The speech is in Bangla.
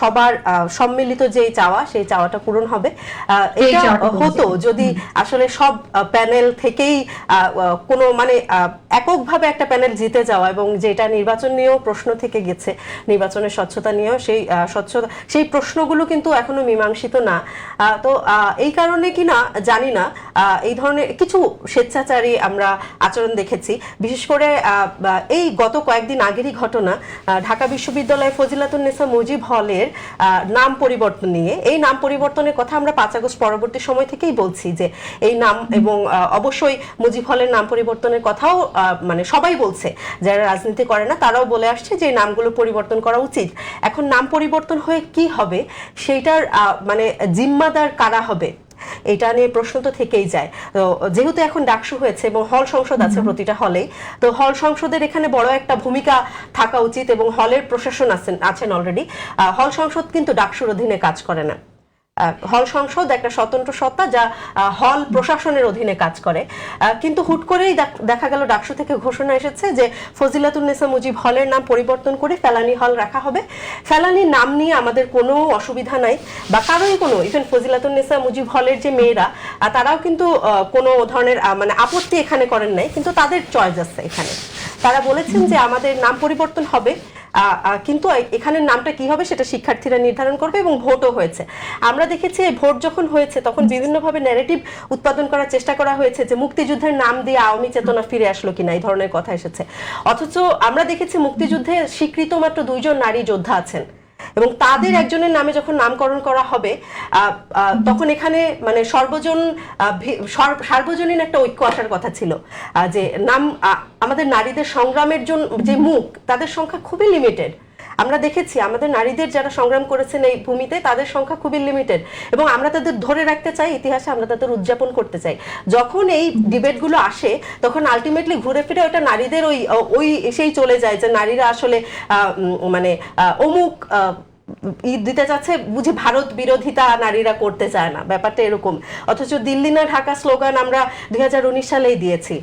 সবার সম্মিলিত যে চাওয়া সেই চাওয়াটা পূরণ হবে। এটা হতো যদি আসলে সব প্যানেল থেকেই কোনো মানে এককভাবে একটা প্যানেল জিতে যাওয়া এবং যেটা নির্বাচন নিয়েও প্রশ্ন থেকে গেছে নির্বাচনের স্বচ্ছতা নিয়েও সেই স্বচ্ছতা সেই প্রশ্নগুলো কিন্তু এখনও মীমাংসিত না। তো আহ, এই কারণে কি না জানি না আহ, এই ধরনের কিছু স্বেচ্ছাচারী আমরা আচরণ দেখেছি। বিশেষ করে আহ, এই গত কয়েকদিন আগেরই ঘটনা ঢাকা বিশ্ববিদ্যালয় ফজিলাতুন্নেসা মুজিব হলের নাম পরিবর্তন নিয়ে। এই নাম পরিবর্তনের কথা আমরা পাঁচ আগস্ট পরবর্তী সময় থেকেই বলছি যে, এই নাম এবং অবশ্যই মুজিব হলের নাম পরিবর্তনের কথাও মানে সবাই বলছে। যারা রাজনীতি করে না, তারাও বলে আসছে যে নামগুলো পরিবর্তন করা উচিত। এখন নাম পরিবর্তন হয়ে কি হবে? সেইটার মানে জিম্মাদার কারা হবে? এটা নিয়ে প্রশ্ন তো থেকেই যায়। তো যেহেতু এখন ডাকসু হয়েছে এবং হল সংসদ আছে প্রতিটা হলেই তো হল সংসদের এখানে বড় একটা ভূমিকা থাকা উচিত এবং হলের প্রশাসন আছেন আছেন অলরেডি হল সংসদ কিন্তু ডাকসুর অধীনে কাজ করে না। হল সংসদ একটা স্বতন্ত্র সত্তা যা হল প্রশাসনের অধীনে কাজ করে। কিন্তু হুট করেই দেখা গেল ডাকসু থেকে ঘোষণা এসেছে যে ফজিলাতুন্নেসা মুজিব হলের নাম পরিবর্তন করে ফেলানি হল রাখা হবে। ফেলানির নাম নিয়ে আমাদের কোনো অসুবিধা নাই বা কারোই কোনো ইভেন ফজিলাতুন্নেসা মুজিব হলের যে মেয়েরা তারাও কিন্তু কোনো ধরনের মানে আপত্তি এখানে করেন নাই, কিন্তু তাদের চয়েস আছে এখানে। তারা বলেছেন যে আমাদের নাম পরিবর্তন হবে কিন্তু এখানে এখানের নামটা কি হবে সেটা শিক্ষার্থীরা নির্ধারণ করবে এবং ভোটও হয়েছে। আমরা দেখেছি এই ভোট যখন হয়েছে তখন বিভিন্নভাবে ন্যারেটিভ উৎপাদন করার চেষ্টা করা হয়েছে যে মুক্তিযুদ্ধের নাম দিয়ে আওয়ামী চেতনা ফিরে আসলো কিনা এই ধরনের কথা এসেছে। অথচ আমরা দেখেছি মুক্তিযুদ্ধে স্বীকৃত মাত্র দুইজন নারী যোদ্ধা আছেন। এবং তাদের একজনের নামে যখন নামকরণ করা হবে তখন এখানে মানে সর্বজন সার্বজনীন একটা ঐক্য আসার কথা ছিল যে নাম আমাদের নারীদের সংগ্রামের জন্য যে মুখ তাদের সংখ্যা খুবই লিমিটেড আমরা দেখেছি আমাদের নারীদের যারা সংগ্রাম করেছেন এই ভূমিতে, তাদের সংখ্যা খুবই লিমিটেড এবং আমরা তাদের ধরে রাখতে চাই, ইতিহাসে আমরা তাদের উদযাপন করতে চাই। যখন এই ডিবেটগুলো আসে, তখন আলটিমেটলি ঘুরে ফিরে ওটা নারীদের ওই ওই সেই চলে যায় যে নারীরা আসলে মানে অমুক ঈদ দিতে যাচ্ছে, বুঝি ভারত বিরোধিতা নারীরা করতে চায় না। ব্যাপারটা এরকম। অথচ দিল্লি না ঢাকা স্লোগান আমরা দুই হাজার উনিশ সালেই দিয়েছি।